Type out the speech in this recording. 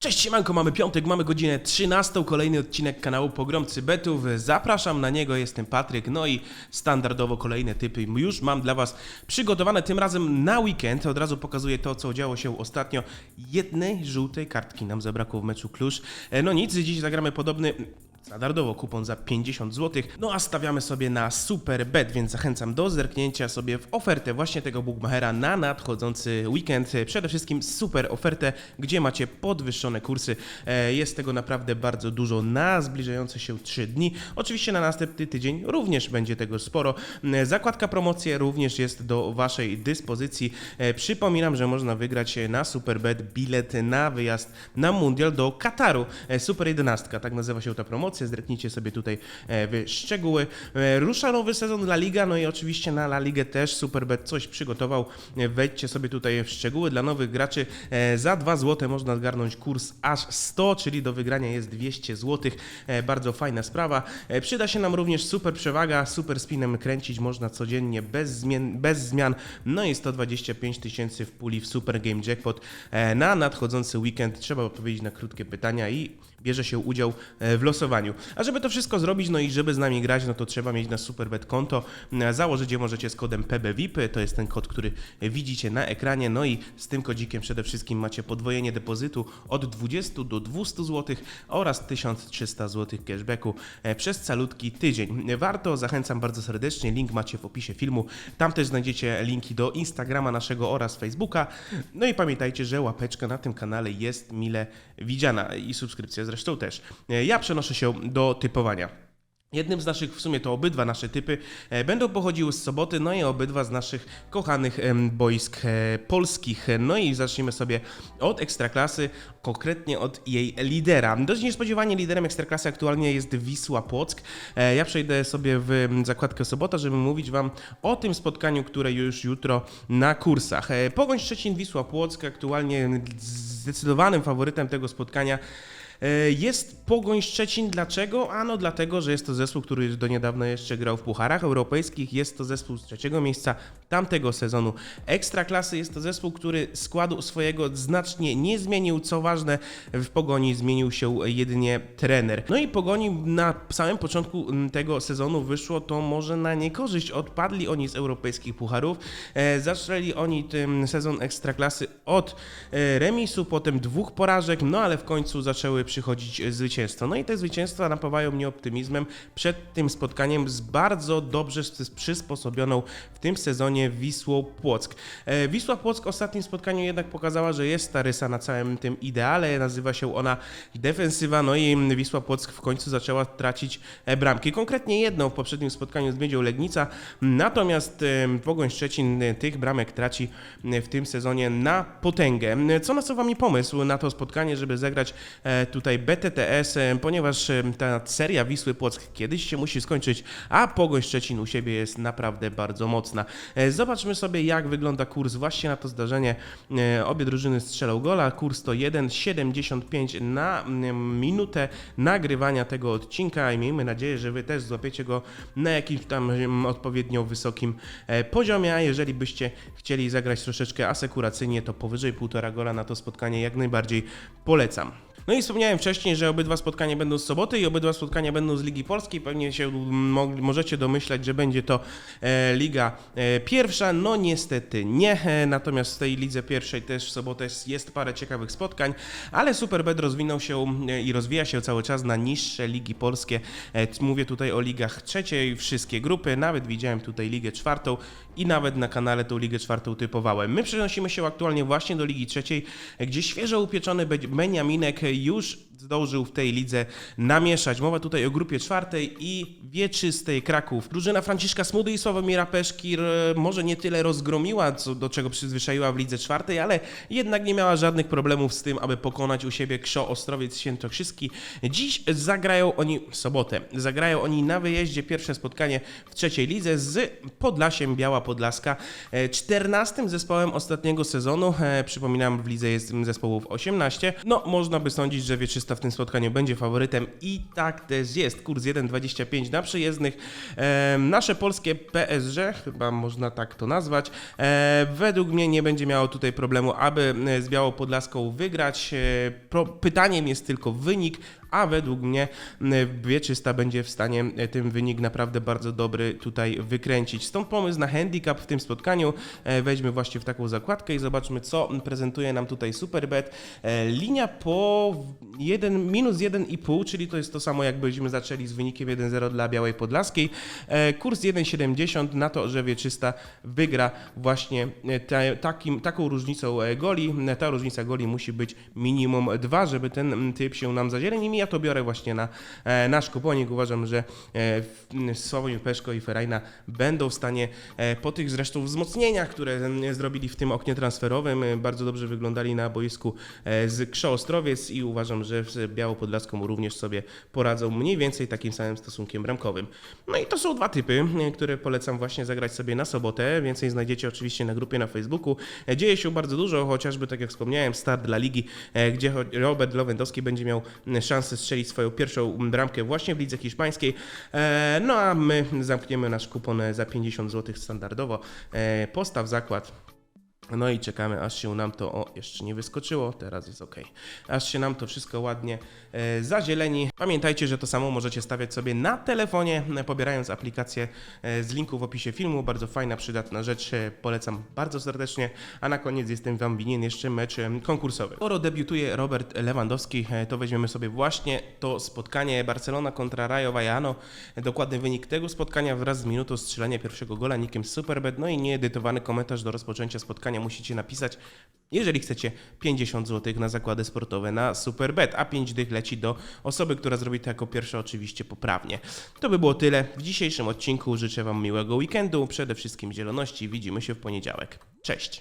Cześć siemanko, mamy piątek, mamy godzinę 13, kolejny odcinek kanału Pogromcy Betów. Zapraszam na niego, jestem Patryk, no i standardowo kolejne typy już mam dla Was przygotowane, tym razem na weekend. Od razu pokazuję to, co działo się ostatnio. Jednej żółtej kartki nam zabrakło w meczu Klusz. E, No nic, dziś zagramy podobny Standardowo kupon za 50 zł. No a stawiamy sobie na super bet, więc zachęcam do zerknięcia sobie w ofertę właśnie tego Bookmachera na nadchodzący weekend. Przede wszystkim super ofertę, gdzie macie podwyższone kursy. E, Jest tego naprawdę bardzo dużo na zbliżające się 3 dni. Oczywiście na następny tydzień również będzie tego sporo. E, Zakładka promocje również jest do Waszej dyspozycji. E, Przypominam, że można wygrać na Superbet bilet na wyjazd na Mundial do Kataru. Super 11, tak nazywa się ta promocja. Zdreknijcie sobie tutaj e, w szczegóły. E, Rusza nowy sezon La Liga, no i oczywiście na La Ligę też Superbet coś przygotował. E, Wejdźcie sobie tutaj w szczegóły dla nowych graczy. Za 2 zł można zgarnąć kurs aż 100, czyli do wygrania jest 200 zł. Bardzo fajna sprawa. Przyda się nam również super przewaga, super spinem kręcić można codziennie bez zmian, bez zmian. No i 125 tysięcy w puli w Super Game Jackpot na nadchodzący weekend. Trzeba odpowiedzieć na krótkie pytania i bierze się udział w losowaniu. A żeby to wszystko zrobić, no i żeby z nami grać, no to trzeba mieć na Superbet konto. E, Założyć je możecie z kodem PBVIP, to jest ten kod, który widzicie na ekranie. No i z tym kodzikiem przede wszystkim macie podwojenie depozytu od 20 do 200 zł oraz 1300 zł cashbacku e, przez calutki tydzień. Warto, zachęcam bardzo serdecznie, link macie w opisie filmu. Tam też znajdziecie linki do Instagrama naszego oraz Facebooka. No i pamiętajcie, że łapeczka na tym kanale jest mile widziana i subskrypcja zresztą też. E, Ja przenoszę się do typowania. Jednym z naszych, w sumie to obydwa nasze typy, e, będą pochodziły z soboty, no i obydwa z naszych kochanych boisk e, polskich. No i zacznijmy sobie od Ekstraklasy, konkretnie od jej lidera. Dość niespodziewanie liderem Ekstraklasy aktualnie jest Wisła Płock. E, Ja przejdę sobie w zakładkę sobota, żeby mówić Wam o tym spotkaniu, które już jutro na kursach. Pogoń Szczecin, Wisła Płock aktualnie zdecydowanym faworytem tego spotkania Jest Pogoń Szczecin. Dlaczego? Ano dlatego, że jest to zespół, który do niedawna jeszcze grał w pucharach europejskich. Jest to zespół z trzeciego miejsca tamtego sezonu Ekstraklasy. Jest to zespół, który składu swojego znacznie nie zmienił. Co ważne, w Pogoni zmienił się jedynie trener. No i Pogoni na samym początku mm, tego sezonu wyszło to może na niekorzyść. Odpadli oni z europejskich pucharów. E, Zaczęli oni ten sezon Ekstraklasy od e, remisu, potem dwóch porażek, no ale w końcu zaczęły przychodzić e, zwycięstwa. No i te zwycięstwa napawają mnie optymizmem przed tym spotkaniem z bardzo dobrze przysposobioną w tym sezonie Wisłą Płock. E, Wisła Płock w ostatnim spotkaniu jednak pokazała, że jest ta rysa na całym tym ideale. Nazywa się ona defensywa, no i Wisła Płock w końcu zaczęła tracić e, bramki. Konkretnie jedną w poprzednim spotkaniu z Miedzią Legnica, natomiast Pogoń Szczecin e, tych bramek traci w tym sezonie na potęgę. Co nasuwa mi pomysł na to spotkanie, żeby zagrać tutaj BTTS, ponieważ ta seria Wisły Płock kiedyś się musi skończyć, a Pogoń Szczecin u siebie jest naprawdę bardzo mocna. E, Zobaczmy sobie, jak wygląda kurs właśnie na to zdarzenie. E, Obie drużyny strzelą gola, kurs to 1,75 na minutę nagrywania tego odcinka i miejmy nadzieję, że Wy też złapiecie go na jakimś tam odpowiednio wysokim e, poziomie, a jeżeli byście chcieli zagrać troszeczkę asekuracyjnie, to powyżej 1,5 gola na to spotkanie jak najbardziej polecam. No i wspomniałem wcześniej, że obydwa spotkania będą z soboty i obydwa spotkania będą z Ligi Polskiej. Pewnie się mo- możecie domyślać, że będzie to e, Liga e, Pierwsza. No niestety nie, e, natomiast w tej Lidze Pierwszej też w sobotę jest, parę ciekawych spotkań, ale Superbet rozwinął się e, i rozwija się cały czas na niższe Ligi Polskie. E, mówię tutaj o ligach trzeciej, wszystkie grupy, nawet widziałem tutaj Ligę Czwartą i nawet na kanale tą Ligę Czwartą typowałem. My przenosimy się aktualnie właśnie do Ligi Trzeciej, gdzie świeżo upieczony Be- Beniaminek już zdążył w tej lidze namieszać. Mowa tutaj o grupie czwartej i wieczystej Kraków. Drużyna Franciszka Smudy i Sławomira Peszkir e, może nie tyle rozgromiła, co do czego przyzwyczaiła w lidze czwartej, ale jednak nie miała żadnych problemów z tym, aby pokonać u siebie Krzo Ostrowiec Świętokrzyski. Dziś zagrają oni w sobotę. Zagrają oni na wyjeździe pierwsze spotkanie w trzeciej lidze z Podlasiem Biała Podlaska, e, 14 zespołem ostatniego sezonu. E, Przypominam, w lidze jest zespołów 18. No, można by sądzić, że Wieczysta w tym spotkaniu będzie faworytem i tak też jest. Kurs 1,25 na przejezdnych. E, nasze polskie PSG, chyba można tak to nazwać, e, według mnie nie będzie miało tutaj problemu, aby e, z Białopodlaską wygrać. E, pytaniem jest tylko wynik, a według mnie Wieczysta będzie w stanie e, ten wynik naprawdę bardzo dobry tutaj wykręcić. Stąd pomysł na handicap w tym spotkaniu. E, Wejdźmy właśnie w taką zakładkę i zobaczmy, co prezentuje nam tutaj Superbet. E, Linia po 1, minus 1,5, czyli to jest to samo, jakbyśmy zaczęli z wynikiem 1-0 dla Białej Podlaskiej. Kurs 1,70 na to, że Wieczysta wygra właśnie te, takim, taką różnicą goli. Ta różnica goli musi być minimum 2, żeby ten typ się nam zazielenił. Ja to biorę właśnie na e, nasz kuponik. Uważam, że e, Sławomir Peszko i Ferajna będą w stanie e, po tych zresztą wzmocnieniach, które zrobili w tym oknie transferowym, bardzo dobrze wyglądali na boisku z Krzo Ostrowiec i uważam, że z Białopodlaską również sobie poradzą mniej więcej takim samym stosunkiem bramkowym. No i to są dwa typy, które polecam właśnie zagrać sobie na sobotę. Więcej znajdziecie oczywiście na grupie na Facebooku. Dzieje się bardzo dużo, chociażby tak jak wspomniałem, start dla ligi, gdzie Robert Lewandowski będzie miał m, szansę strzelić swoją pierwszą bramkę właśnie w lidze hiszpańskiej. E, No a my zamkniemy nasz kupon za 50 zł standardowo. E, Postaw zakład. No i czekamy, aż się nam to, o, jeszcze nie wyskoczyło, teraz jest ok. Aż się nam to wszystko ładnie e, zazieleni. Pamiętajcie, że to samo możecie stawiać sobie na telefonie, e, pobierając aplikację e, z linku w opisie filmu. Bardzo fajna, przydatna rzecz, e, polecam bardzo serdecznie. A na koniec jestem Wam winien jeszcze mecz konkursowy. Skoro debiutuje Robert Lewandowski, to weźmiemy sobie właśnie to spotkanie Barcelona kontra Rayo Vallecano. Dokładny wynik tego spotkania wraz z minutą strzelania pierwszego gola nikiem Superbet, no i nieedytowany komentarz do rozpoczęcia spotkania musicie napisać, jeżeli chcecie 50 zł na zakłady sportowe na Superbet, a 5 dych leci do osoby, która zrobi to jako pierwsza oczywiście poprawnie. To by było tyle w dzisiejszym odcinku. Życzę Wam miłego weekendu, przede wszystkim zieloności. Widzimy się w poniedziałek. Cześć!